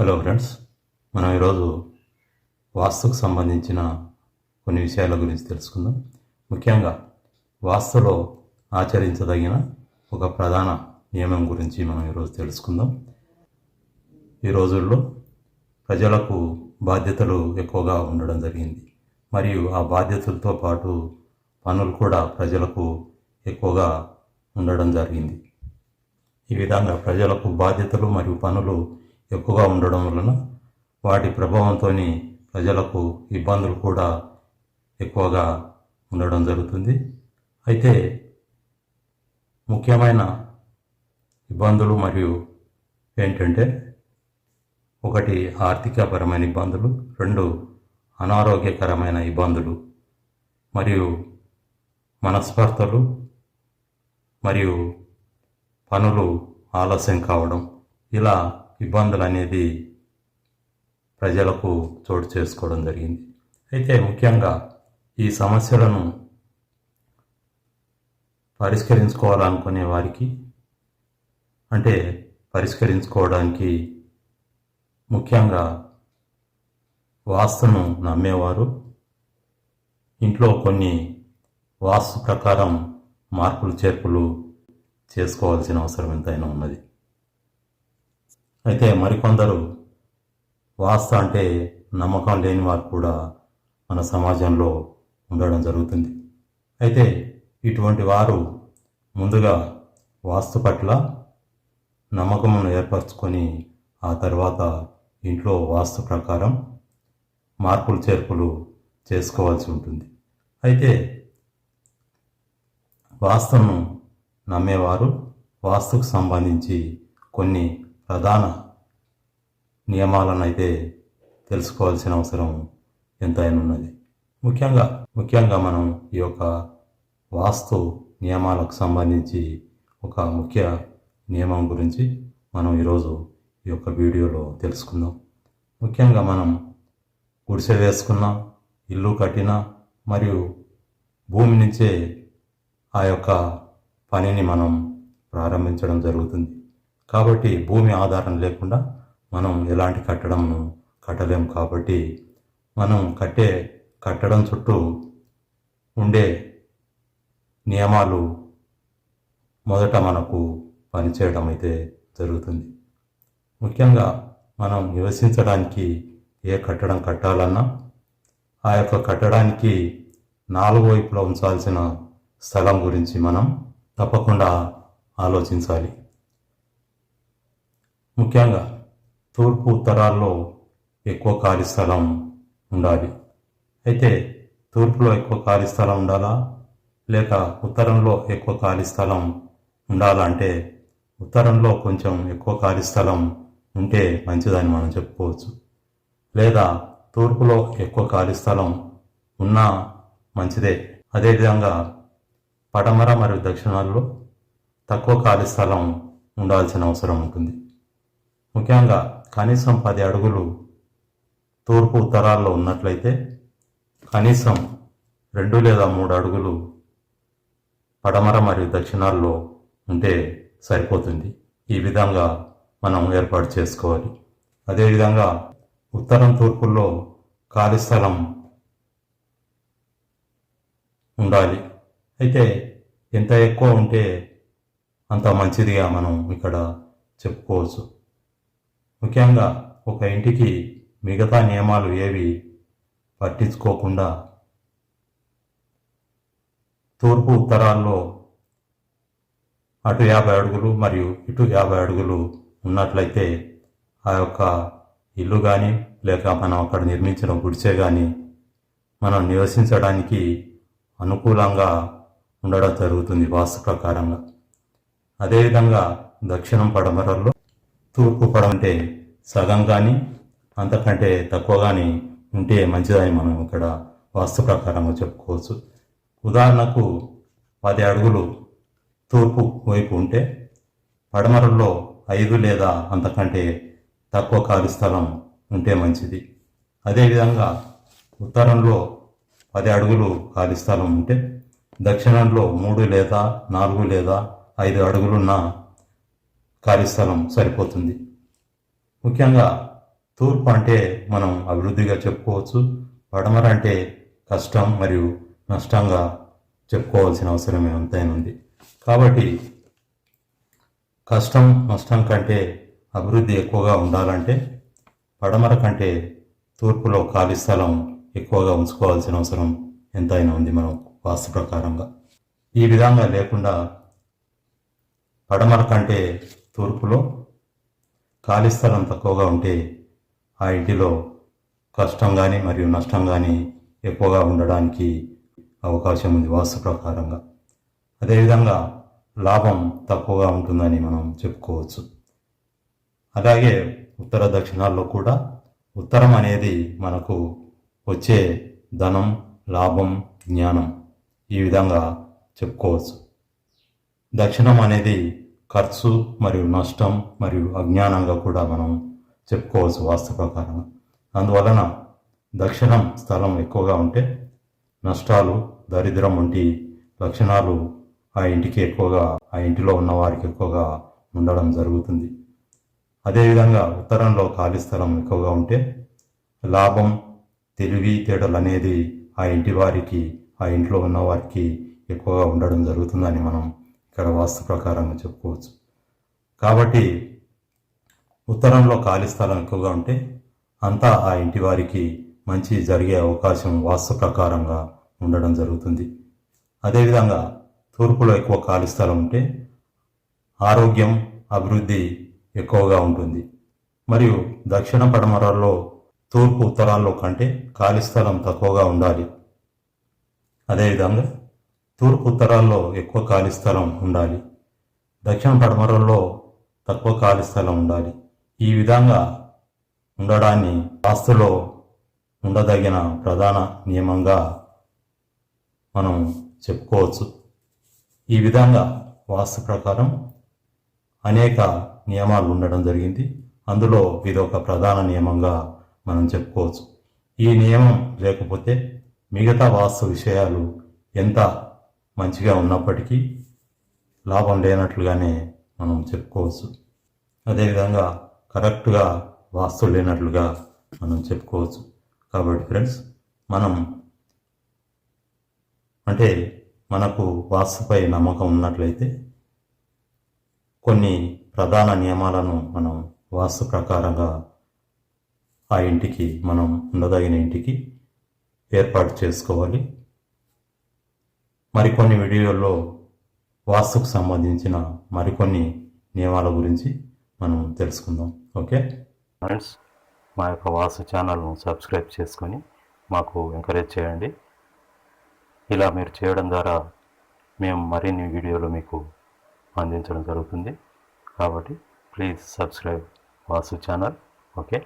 Hello friends మనం ఈరోజు వాస్తుకు సంబంధించిన కొన్ని విషయాల గురించి తెలుసుకుందాం. ముఖ్యంగా వాస్తులో ఆచరించదగిన ఒక ప్రధాన నియమం గురించి మనం ఈరోజు తెలుసుకుందాం. ఈ రోజుల్లో ప్రజలకు బాధ్యతలు ఎక్కువగా ఉండడం జరిగింది. మరియు ఆ బాధ్యతలతో పాటు పనులు కూడా ప్రజలకు ఎక్కువగా ఉండడం జరిగింది. ఈ విధంగా ప్రజలకు బాధ్యతలు మరియు పనులు ఎక్కువగా ఉండడం వలన వాటి ప్రభావంతో ప్రజలకు ఇబ్బందులు కూడా ఎక్కువగా ఉండడం జరుగుతుంది. అయితే ముఖ్యమైన ఇబ్బందులు మరియు ఏంటంటే ఒకటి ఆర్థికపరమైన ఇబ్బందులు రెండు అనారోగ్యకరమైన ఇబ్బందులు మరియు మనస్పర్ధలు మరియు పనులు ఆలస్యం కావడం. ఇలా ఇబ్బందులు అనేది ప్రజలకు చోటు చేసుకోవడం జరిగింది. అయితే ముఖ్యంగా ఈ సమస్యలను పరిష్కరించుకోవాలనుకునే వారికి అంటే పరిష్కరించుకోవడానికి ముఖ్యంగా వాస్తును నమ్మేవారు ఇంట్లో కొన్ని వాస్తు ప్రకారం మార్పులు చేర్పులు చేసుకోవాల్సిన అవసరం ఎంతైనా ఉన్నది. అయితే మరికొందరు వాస్త అంటే నమ్మకం లేని వారు కూడా మన సమాజంలో ఉండడం జరుగుతుంది. అయితే ఇటువంటి వారు ముందుగా వాస్తు పట్ల నమ్మకమును ఏర్పరచుకొని ఆ తర్వాత ఇంట్లో వాస్తు ప్రకారం మార్పులు చేర్పులు చేసుకోవాల్సి ఉంటుంది. అయితే వాస్తును నమ్మేవారు వాస్తుకు సంబంధించి కొన్ని ప్రధాన నియమాలను అయితే తెలుసుకోవాల్సిన అవసరం ఎంతైనా ఉన్నది ముఖ్యంగా ముఖ్యంగా మనం ఈ యొక్క వాస్తు నియమాలకు సంబంధించి ఒక ముఖ్య నియమం గురించి మనం ఈరోజు ఈ యొక్క వీడియోలో తెలుసుకుందాం. ముఖ్యంగా మనం గుడిసె వేసుకున్న ఇల్లు కట్టిన మరియు భూమి నుంచే ఆ యొక్క పనిని మనం ప్రారంభించడం జరుగుతుంది. కాబట్టి భూమి ఆధారం లేకుండా మనం ఎలాంటి కట్టడంను కట్టలేము కాబట్టి మనం కట్టే కట్టడం చుట్టూ ఉండే నియమాలు మొదట మనకు పనిచేయడం అయితే జరుగుతుంది. ముఖ్యంగా మనం నివసించడానికి ఏ కట్టడం కట్టాలన్నా ఆ యొక్క కట్టడానికి నాలుగు వైపులా ఉంచాల్సిన స్థలం గురించి మనం తప్పకుండా ఆలోచించాలి. ముఖ్యంగా తూర్పు ఉత్తరాల్లో ఎక్కువ ఖాళీ స్థలం ఉండాలి. అయితే తూర్పులో ఎక్కువ ఖాళీ స్థలం ఉండాలా? లేక ఉత్తరంలో ఎక్కువ ఖాళీ స్థలం ఉండాలంటే ఉత్తరంలో కొంచెం ఎక్కువ ఖాళీ స్థలం ఉంటే మంచిదని మనం చెప్పుకోవచ్చు. లేదా తూర్పులో ఎక్కువ ఖాళీ స్థలం ఉన్నా మంచిదే. అదేవిధంగా పడమర మరియు దక్షిణాల్లో తక్కువ ఖాళీ స్థలం ఉండాల్సిన అవసరం ఉంటుంది. ముఖ్యంగా కనీసం పది అడుగులు తూర్పు ఉత్తరాల్లో ఉన్నట్లయితే కనీసం రెండు లేదా మూడు అడుగులు పడమర మరియు దక్షిణాల్లో ఉంటే సరిపోతుంది. ఈ విధంగా మనం ఏర్పాటు చేసుకోవాలి. అదేవిధంగా ఉత్తరం తూర్పుల్లో ఖాళీ స్థలం ఉండాలి. అయితే ఎంత ఎక్కువ ఉంటే అంత మంచిదిగా మనం ఇక్కడ చెప్పుకోవచ్చు. ముఖ్యంగా ఒక ఇంటికి మిగతా నియమాలు ఏవి పట్టించుకోకుండా తూర్పు ఉత్తరాల్లో అటు యాభై అడుగులు మరియు ఇటు యాభై అడుగులు ఉన్నట్లయితే ఆ యొక్క ఇల్లు కానీ లేక మనం అక్కడ నిర్మించిన గుడిసే కానీ మనం నివసించడానికి అనుకూలంగా ఉండడం జరుగుతుంది వాస్తు ప్రకారంగా. అదేవిధంగా దక్షిణం పడమరల్లో తూర్పు పడమంటే సగం కానీ అంతకంటే తక్కువ కానీ ఉంటే మంచిదని మనం ఇక్కడ వాస్తు ప్రకారంగా చెప్పుకోవచ్చు. ఉదాహరణకు పది అడుగులు తూర్పు వైపు ఉంటే పడమరలో ఐదు లేదా అంతకంటే తక్కువ ఖాళీ స్థలం ఉంటే మంచిది. అదేవిధంగా ఉత్తరంలో పది అడుగులు ఖాళీ స్థలం ఉంటే దక్షిణంలో మూడు లేదా నాలుగు లేదా ఐదు అడుగులున్న ఖాళీ స్థలం సరిపోతుంది. ముఖ్యంగా తూర్పు అంటే మనం అభివృద్ధిగా చెప్పుకోవచ్చు. పడమర అంటే కష్టం మరియు నష్టంగా చెప్పుకోవాల్సిన అవసరం ఎంతైనా ఉంది. కాబట్టి కష్టం నష్టం కంటే అభివృద్ధి ఎక్కువగా ఉండాలంటే పడమర కంటే తూర్పులో ఖాళీ స్థలం ఎక్కువగా ఉంచుకోవాల్సిన అవసరం ఎంతైనా ఉంది మనం వాస్తు ప్రకారంగా. ఈ విధంగా లేకుండా పడమర కంటే తూర్పులో ఖాళీ స్థలం తక్కువగా ఉంటే ఆ ఇంటిలో కష్టం కానీ మరియు నష్టం కానీ ఎక్కువగా ఉండడానికి అవకాశం ఉంది వాస్తు ప్రకారంగా. అదేవిధంగా లాభం తక్కువగా ఉంటుందని మనం చెప్పుకోవచ్చు. అలాగే ఉత్తర దక్షిణాల్లో కూడా ఉత్తరం అనేది మనకు వచ్చే ధనం లాభం జ్ఞానం ఈ విధంగా చెప్పుకోవచ్చు. దక్షిణం అనేది ఖర్చు మరియు నష్టం మరియు అజ్ఞానంగా కూడా మనం చెప్పుకోవచ్చు వాస్తు ప్రకారం. అందువలన దక్షిణం స్థలం ఎక్కువగా ఉంటే నష్టాలు దరిద్రం వంటి లక్షణాలు ఆ ఇంటికి ఎక్కువగా ఆ ఇంటిలో ఉన్న వారికి ఎక్కువగా ఉండడం జరుగుతుంది. అదేవిధంగా ఉత్తరంలో ఖాళీ స్థలం ఎక్కువగా ఉంటే లాభం తెలివి తేటలు అనేది ఆ ఇంటి వారికి ఆ ఇంట్లో ఉన్న వారికి ఎక్కువగా ఉండడం జరుగుతుందని మనం ఇక్కడ వాస్తు ప్రకారంగా చెప్పుకోవచ్చు. కాబట్టి ఉత్తరంలో ఖాళీ స్థలం ఎక్కువగా ఉంటే అంతా ఆ ఇంటి వారికి మంచి జరిగే అవకాశం వాస్తు ప్రకారంగా ఉండడం జరుగుతుంది. అదేవిధంగా తూర్పులో ఎక్కువ ఖాళీ స్థలం ఉంటే ఆరోగ్యం అభివృద్ధి ఎక్కువగా ఉంటుంది. మరియు దక్షిణ పడమరలో తూర్పు ఉత్తరాల్లో కంటే ఖాళీ స్థలం తక్కువగా ఉండాలి. అదేవిధంగా తూర్పు ఉత్తరాల్లో ఎక్కువ ఖాళీ స్థలం ఉండాలి. దక్షిణ పడమరల్లో తక్కువ ఖాళీ స్థలం ఉండాలి. ఈ విధంగా ఉండడాన్ని వాస్తులో ఉండదగిన ప్రధాన నియమంగా మనం చెప్పుకోవచ్చు. ఈ విధంగా వాస్తు ప్రకారం అనేక నియమాలు ఉండడం జరిగింది. అందులో ఇది ఒక ప్రధాన నియమంగా మనం చెప్పుకోవచ్చు. ఈ నియమం లేకపోతే మిగతా వాస్తు విషయాలు ఎంత మంచిగా ఉన్నప్పటికీ లాభం లేనట్లుగానే మనం చెప్పుకోవచ్చు. అదేవిధంగా కరెక్ట్గా వాస్తు లేనట్లుగా మనం చెప్పుకోవచ్చు. కాబట్టి ఫ్రెండ్స్ మనం అంటే మనకు వాస్తుపై నమ్మకం ఉన్నట్లయితే కొన్ని ప్రధాన నియమాలను మనం వాస్తు ప్రకారంగా ఆ ఇంటికి మనం ఉండదగిన ఇంటికి ఏర్పాటు చేసుకోవాలి. మరికొన్ని వీడియోల్లో వాస్తుకు సంబంధించిన మరికొన్ని నియమాల గురించి మనం తెలుసుకుందాం. ఓకే? ఫ్రెండ్స్ మా యొక్క వాస్తు ఛానల్ను సబ్స్క్రైబ్ చేసుకొని మాకు ఎంకరేజ్ చేయండి. ఇలా మీరు చేయడం ద్వారా మేము మరిన్ని వీడియోలు మీకు అందించడం జరుగుతుంది. కాబట్టి please subscribe Vasu channel. Okay?